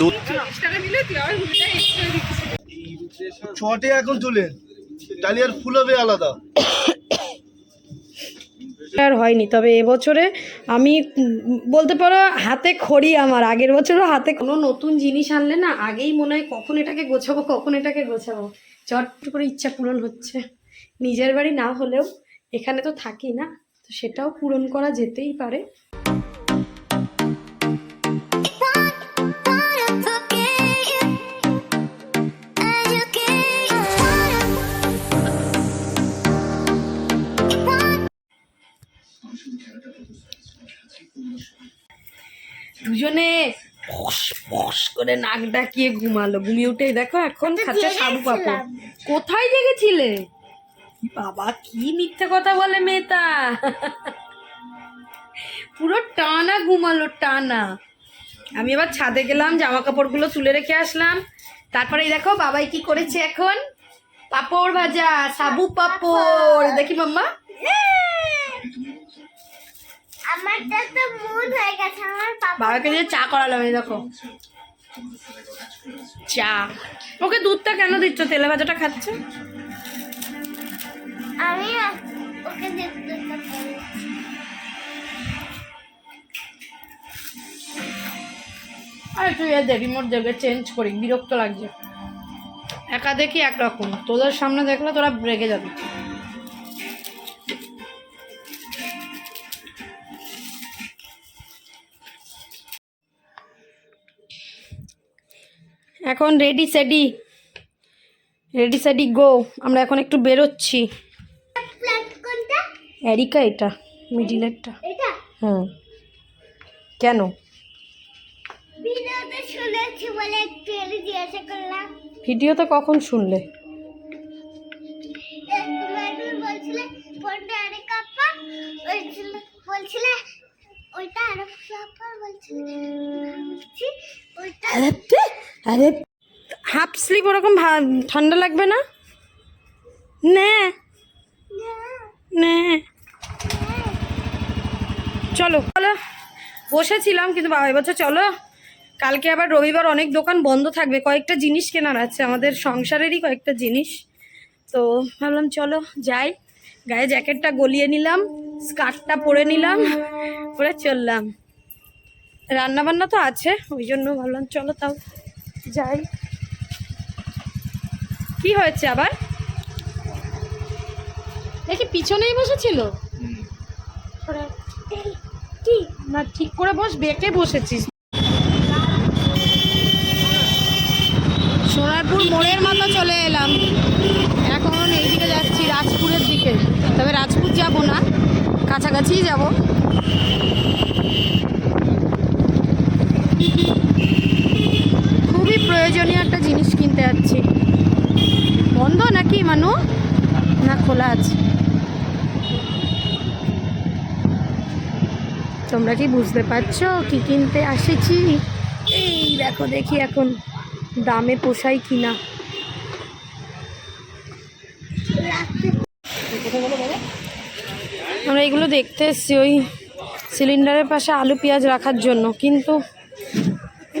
দুধ ছটে এখন চলেন ডালিয়ার ফুল হবে আলাদা। আর হয়নি তবে এবছরে আমি বলতে পারো হাতে খড়ি আমার। আগের বছরও হাতে কোনো নতুন জিনিস আনলে না আগেই মনে হয় কখন এটাকে গোছাবো কখন এটাকে গোছাবো। চট করে ইচ্ছা পূরণ হচ্ছে। নিজের বাড়ি না হলেও এখানে তো থাকি না তো সেটাও পূরণ করা যেতেই পারে। দুজনে ফস ফস করে নাক ডাকিয়ে ঘুমালো। ঘুমিয়ে উঠে দেখো এখন খাচ্ছে সাবু পাপড় কোথায় জেগেছিলে বাবা কি মিথ্যে কথা বলে মেয়েটা? পুরো টানা ঘুমালো টানা। আমি এবার ছাদে গেলাম জামা কাপড়গুলো তুলে রেখে আসলাম। তারপরে দেখো বাবাই কি করেছে এখন? পাপড় ভাজা সাবু পাপড়। দেখি মাম্মা। আমারটা তো মুড হয়ে গেছে আমার পাপা বাবাকে দিয়ে চা করালাম এই দেখো। চা। ওকে দুধটা কেন দিচ্ছ? তেলে ভাজাটা খাচ্ছে? আমি ওকে আর একটু ইয়ে দে রিমোট দেবে চেঞ্জ করি বিরক্ত লাগছে। একা দেখি একরকম তোদের সামনে দেখলে তোরা রেগে যাবে। এখন রেডি সেডি রেডি সেডি গো আমরা এখন একটু বেরোচ্ছি। এরিকা এটা মিডিলেরটা হুম। কেন? করলাম। ভিডিওতে কখন শুনলে? বলছিলে ওইটা আরে বলছিলে। ওইটা আরে, হাফ স্লিপ ওরকম ঠান্ডা লাগবে না? নে। নে। চলো চলো। বসেছিলাম, কিন্তু বাবা এবছর চলো। কালকে আবার রবিবার অনেক দোকান বন্ধ থাকবে। কয়েকটা জিনিস কেনার আছে, আমাদের সংসারেরই কয়েকটা জিনিস। তো ভাবলাম, চলো, যাই। গায়ে জ্যাকেটটা গলিয়ে নিলাম, স্কার্টটা পরে নিলাম, পরে চললাম। রান্না বান্না তো আছে, ওই জন্য ভাবলাম, চলো তাও। যাই। কি হয়েছে আবার? দেখি পিছনেই বসেছিল? কি? না ঠিক করে বস বেঁকে বসেছিস। সোনারপুর মোড়ের মতো চলে এলাম। এখন এইদিকে যাচ্ছি রাজপুরের দিকে। তবে রাজপুর যাব না কাছাকাছিই যাব। খুবই প্রয়োজনীয় একটা জিনিস কিনতে যাচ্ছি। বন্ধ নাকি, মানু? না, খোলা আছে। তোমরা কি বুঝতে পারছ কি কিনতে আসেছি? এই দেখো, দেখি এখন দামে পোষাই কিনা। আমরা এগুলো দেখতে এসছি ওই সিলিন্ডারের পাশে আলু পেঁয়াজ রাখার জন্য, কিন্তু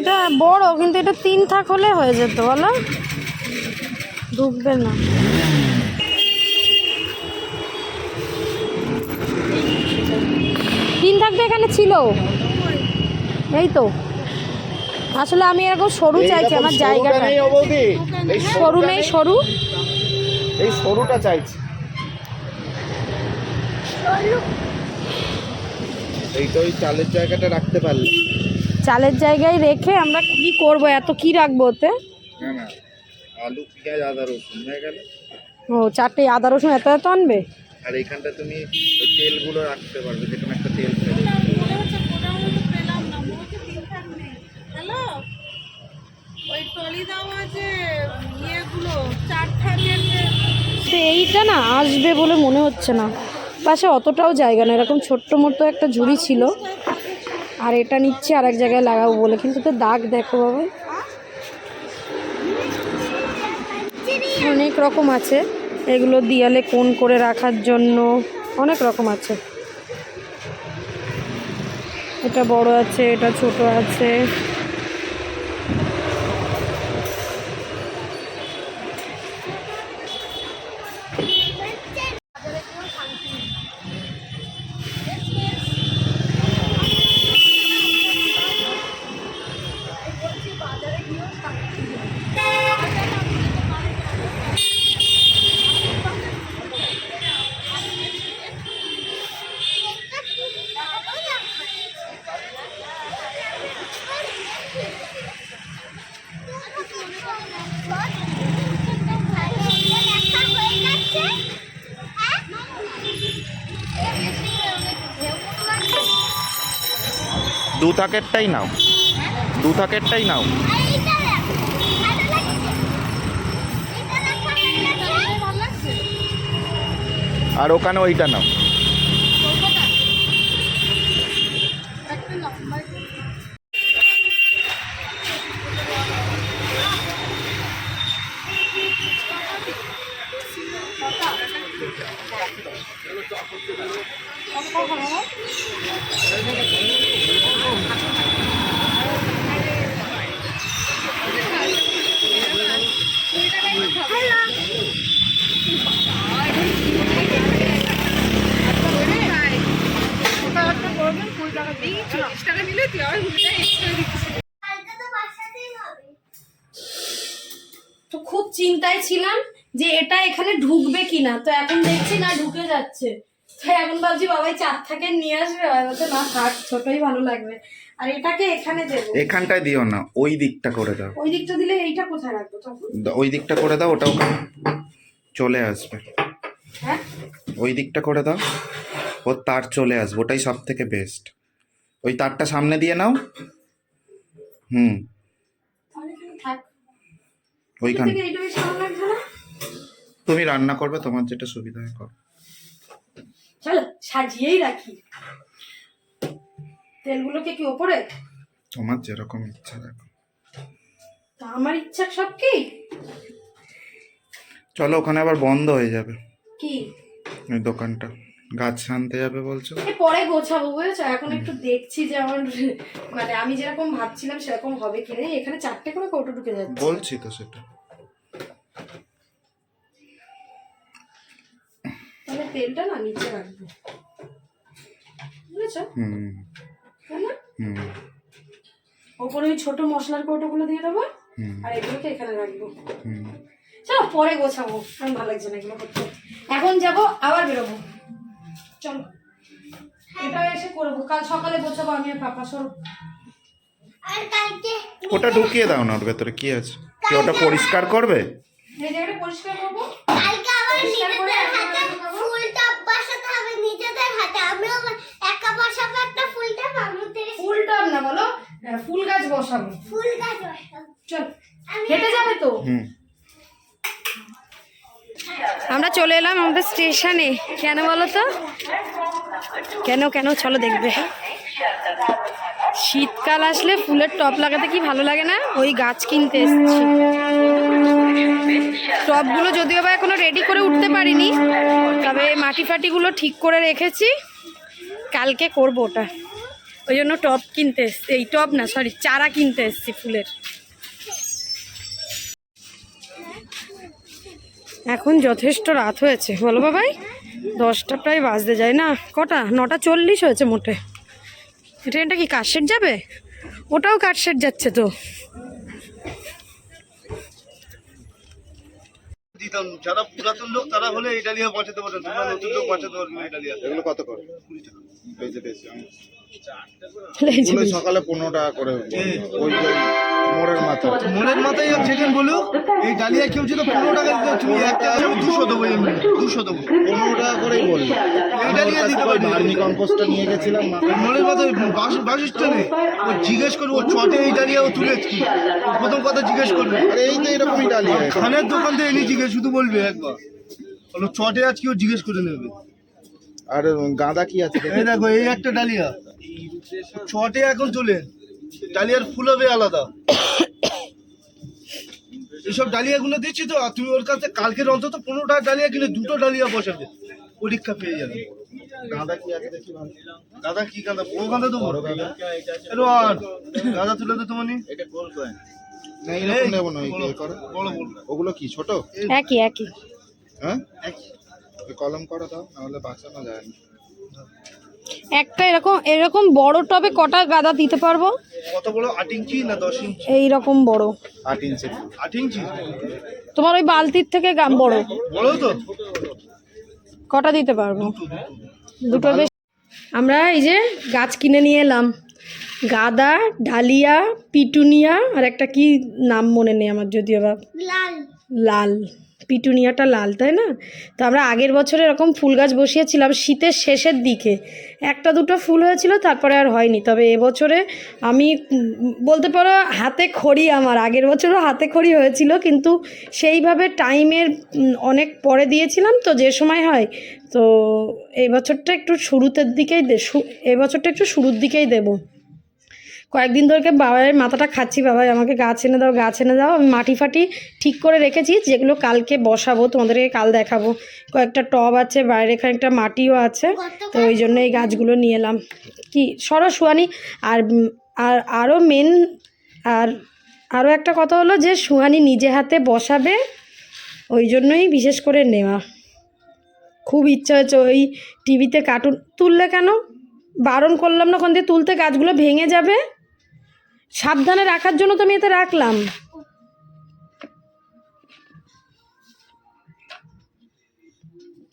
এটা বড় কিন্তু এটা তিন থাক হলে হয়ে যেত বলো? ঢুকবে না। তিন থাক এখানে ছিল। এই তো। আসলে আমি এরকম সরু চাইছি আমার জায়গাটা। সরু নেই। সরু। এই সরুটা চাইছি। এইটা ওই চালের জায়গাটা রাখতে পারলে। চালের জায়গায় রেখে আমরা কি করব? এত কি রাখব ওতে? না না আলু পেঁয়াজ আদা রসুন হয়ে গেল। ও চারটে আদা রসুন এত এত আনবে? আর এইখানটা তুমি তেলগুলো রাখতে পারবে যেখানে একটা তেল তো এইটা না আসবে বলে মনে হচ্ছে না। পাশে অতটাও জায়গা না এরকম ছোট্ট মতো একটা ঝুড়ি ছিল। আর এটা নিচ্ছে আর এক জায়গায় লাগাবো বলে। কিন্তু তো দাগ দেখো বাবা। অনেক রকম আছে। এগুলো দিয়ালে কোন করে রাখার জন্য অনেক রকম আছে। এটা বড় আছে, এটা ছোট আছে। দু থাকেরটাই নাও। দু থাকেরটাই নাও। আর এইটা দেখ, ভালো লাগছে। এটা তো তো খুব চিন্তায় ছিলাম যে এটা এখানে ঢুকবে কিনা। তো এখন দেখছি না ঢুকে যাচ্ছে। তো এখন ভাবছি বাবাই চার থাকের নিয়ে আসবে বাবা না থাক ছোটই ভালো লাগবে। আর এটাকে এখানে দেবো। এখানটায় দিও না ওই দিকটা করে দাও। ওই দিকটা দিলে এইটা কোথায় রাখব তখন? ওই দিকটা করে দাও ওটা ওখানে চলে আসবে। হ্যাঁ? ওই দিকটা করে দাও ও তার চলে আসবে ওটাই সব থেকে বেস্ট ওই তারটা সামনে দিয়ে নাও। হুম। ওইখানে। তুমি রান্না করবে তোমার যেটা সুবিধা হয় করো। চলো সাজিয়েই রাখি। তেলগুলোকে কি ওপরে? তোমার যেরকম ইচ্ছা দেখো। তা আমার ইচ্ছা সব কি? চলো ওখানে আবার বন্ধ হয়ে যাবে। কি? ওই দোকানটা। গাছ আনতে যাবে বলছো? পরে গোছাবো বুঝেছ? এখন একটু দেখছি যে আমার মানে আমি যেরকম ভাবছিলাম সেরকম হবে কি না এখানে চারটে করে কৌটো ঢুকে যাচ্ছে। বলছি তো সেটা। তাহলে তেলটা না নিচে রাখব। বুঝেছ? হুম। হুম। ওপরে ওই ছোট মশলার কৌটোগুলো দিয়ে দেবো আর এগুলোকে এখানে রাখব। হুম। চলো পরে গোছাবো। আমার ভালো লাগছে না এগুলো করতে। এখন যাব আবার বেরোবো। চলো। এটা এসে করব কাল সকালে গোছাবো আমি আর পাপা সরব ওটা ঢুকিয়ে দাও না ওর ভেতরে কি আছে? কি ওটা পরিষ্কার করবে? এই জায়গাটা পরিষ্কার করব? কালকে আবার নিজেদের একবার হাতে ফুলটা বসাতে হবে নিজেদের হাতে। আমিও একা বসাবো একটা ফুলটা মামুর থেকে ফুল টব না বলো ফুল গাছ বসাবো। ফুল গাছ বসাবো। চল। হেঁটে যাবে তো? হুম। আমরা চলে এলাম আমাদের স্টেশনে। কেন বলো তো? কেন কেন? চলো দেখবে। শীতকাল আসলে ফুলের টপ লাগাতে কি ভালো লাগে না? ওই গাছ কিনতে এসেছি। টবগুলো যদিও বা এখনও রেডি করে উঠতে পারিনি, তবে মাটি ফাটিগুলো ঠিক করে রেখেছি। কালকে করব ওটা। ওই জন্য টব কিনতে এসছি। এই টব না সরি চারা কিনতে এসছি ফুলের। এখন যথেষ্ট রাত হয়েছে। বলো বাবাই দশটা প্রায় বাজতে যায় না? কটা? নটা চল্লিশ হয়েছে মোটে। ট্রেনটা কি কাটশেট যাবে? ওটাও কাটশেট যাচ্ছে তো। দিতাম যারা পুরাতন লোক তারা হলে বাঁচাতে পারবেন তোমরা নতুন লোক বাঁচাতে পারবে এগুলো কত করে? যে এগুলো সকালে পনেরো টাকা করে ওই যে মোড়ের মাথা মনের মাথায় আর যেদিন বলো এই ডালিয়া কেউ যদি পনেরো টাকা দিতে তুমি এক টাকা দুশো দেবো এমনি দুশো দেবো। পনেরো টাকা করেই বলল এই ডালিয়া দিতে পারি ভার্মি কম্পোস্টটা নিয়ে গেছিলাম মনের মাথায় বাস বাসস্থানে ও জিজ্ঞেস করব ও চটে এই ডালিয়া ও তুলেছে কি? প্রথম কথা জিজ্ঞেস করবে। আরে এই তো এরকমই ডালিয়া। খানের দোকান থেকে এনে জিজ্ঞেস শুধু বলবে একবার। বলো চটে আজকে ও জিজ্ঞেস করে নেবে। আর গাঁদা কি আছে? এই দেখো এই একটা ডালিয়া। চটে এখন চলে। ডালিয়ার ফুল হবে আলাদা। এইসব ডালিয়াগুলো দিচ্ছি তো আর তুমি ওর কাছে কালকের অন্তত পনেরোটা ডালিয়া কিনে দুটো ডালিয়া বসাবে। পরীক্ষা পেয়ে যাবে। গাঁদা কি আছে গাঁদা কি গাঁদা বড় গাঁদা তো বড় গাঁদা আর গাঁদা তুলে তো তোমার এটা গোল কয়েন। ওগুলো কি ছোট? একই একই। হ্যাঁ? কলম করো দাও নাহলে বাঁচানো যায় না। একটা এরকম এরকম বড় টবে কটা গাদা দিতে পারব? কত বড়? আট ইঞ্চি না দশ ইঞ্চি? এই রকম বড়। আট ইঞ্চি। আট ইঞ্চি? তোমার ওই বালতির থেকে গাম বড়। বড় তো? কটা দিতে পারব? দুটো বেশি আমরা এই যে গাছ কিনে নিয়ে এলাম। গাদা ডালিয়া পিটুনিয়া আর একটা কি নাম মনে নেই আমার যদিও বা লাল। লাল। পিটুনিয়াটা লাল, তাই না? তো আমরা আগের বছর এরকম ফুল গাছ বসিয়েছিলাম শীতের শেষের দিকে। একটা দুটো ফুল হয়েছিল, তারপরে আর হয়নি। তবে এবছরে আমি, বলতে পারো হাতে খড়ি আমার। আগের বছরও হাতে খড়ি হয়েছিল, কিন্তু সেইভাবে টাইমের অনেক পরে দিয়েছিলাম, তো যে সময় হয়, তো এই বছরটা একটু শুরুতের দিকেই দে, শু- এই বছরটা একটু শুরুর দিকেই দেবো। কয়েকদিন ধরে বাবার মাথাটা খাচ্ছি, বাবাই আমাকে গাছ এনে দাও, গাছ এনে দাও, আমি মাটি ফাটি ঠিক করে রেখেছি, যেগুলো কালকে বসাবো, তোমাদেরকে কাল দেখাবো। কয়েকটা টব আছে, বাইরে খানিকটা মাটিও আছে, তো ওই জন্য এই গাছগুলো নিয়ে এলাম। কি সরসুয়ানি আর আর আরও মেন আর আরও একটা কথা হলো যে সুহানি নিজে হাতে বসাবে, ওই জন্যই বিশেষ করে নেওয়া। খুব ইচ্ছা হয়েছে ওই টিভিতে কার্টুন তুললে কেন? বারণ করলাম না কোন দিয়ে তুলতে গাছগুলো ভেঙে যাবে সাবধানে রাখার জন্য তো আমি এতে রাখলাম।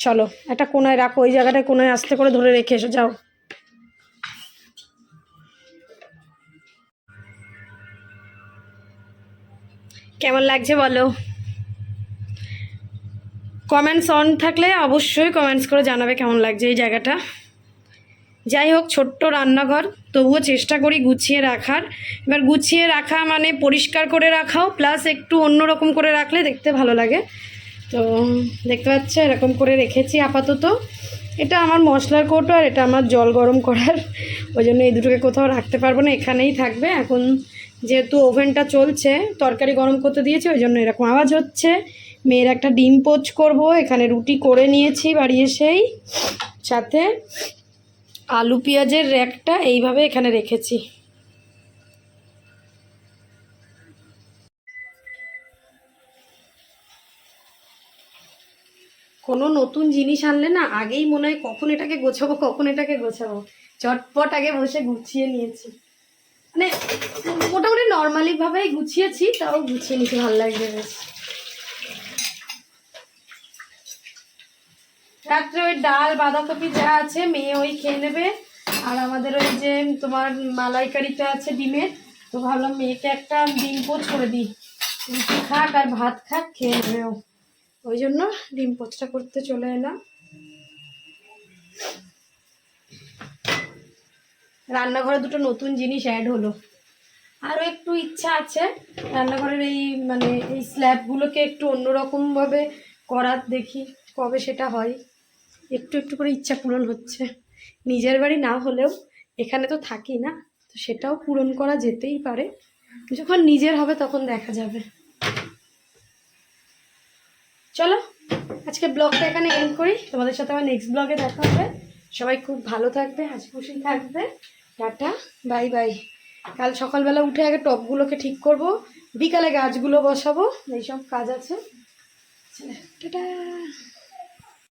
চলো, একটা কোনায় রাখো, ওই জায়গাটায় কোনায় আস্তে করে ধরে রেখে এসো, যাও। কেমন লাগছে বলো? কমেন্টস অন থাকলে অবশ্যই কমেন্টস করে জানাবে কেমন লাগছে এই জায়গাটা। যাই হোক, ছোট্ট রান্নাঘর, তবুও চেষ্টা করি গুছিয়ে রাখার। এবার গুছিয়ে রাখা মানে পরিষ্কার করে রাখাও প্লাস একটু অন্যরকম করে রাখলে দেখতে ভালো লাগে। তো, দেখতে পাচ্ছ, এরকম করে রেখেছি আপাতত। এটা আমার মশলার কৌটো আর এটা আমার জল গরম করার। ওই জন্য এই দুটোকে কোথাও রাখতে পারব না, এখানেই থাকবে। এখন যেহেতু ওভেনটা চলছে, তরকারি গরম করতে দিয়েছি, ওই জন্য এরকম আওয়াজ হচ্ছে। মেয়ের একটা ডিম পোচ করব, এখানে রুটি করে নিয়েছি বাড়ি এসেই সাথে। আলু পেঁয়াজের র্যাকটা এইভাবে এখানে রেখেছি। কোনো নতুন জিনিস আনলে না আগেই মনে হয় কখন এটাকে গোছাবো, কখন এটাকে গোছাবো। চটপট আগে বসে গুছিয়ে নিয়েছি। মানে মোটামুটি নর্মালি ভাবেই গুছিয়েছি, তাও গুছিয়ে নিতে ভালো লাগবে বেশ। রাত্রে ওই ডাল, বাঁধাকপি যা আছে মেয়ে ওই খেয়ে নেবে। আর আমাদের ওই যে তোমার মালাইকারিটা আছে ডিমের, তো ভাবলাম মেয়েকে একটা ডিম পোচ করে দিই। রুটি খাক আর ভাত খাক, খেয়ে নেবে ও। ওই জন্য ডিম পোচটা করতে চলে এলাম। রান্নাঘরে দুটো নতুন জিনিস অ্যাড হলো। আরও একটু ইচ্ছা আছে, রান্নাঘরের এই মানে এই স্ল্যাবগুলোকে একটু অন্যরকমভাবে করার দেখি কবে সেটা হয়। একটু একটু করে ইচ্ছা পূরণ হচ্ছে। নিজের বাড়ি না হলেও এখানে তো থাকি না, তো সেটাও পূরণ করা যেতেই পারে। যখন নিজের হবে তখন দেখা যাবে। চলো, আজকে ব্লগটা এখানে এন্ড করি। তোমাদের সাথে আমার নেক্সট ব্লগে দেখা হবে। সবাই খুব ভালো থাকবে, হাসি খুশি থাকবে। টাটা বাই বাই কাল সকালবেলা উঠে আগে টপগুলোকে ঠিক করব। বিকালে গাছগুলো বসাবো, এইসব কাজ আছে। টাটা।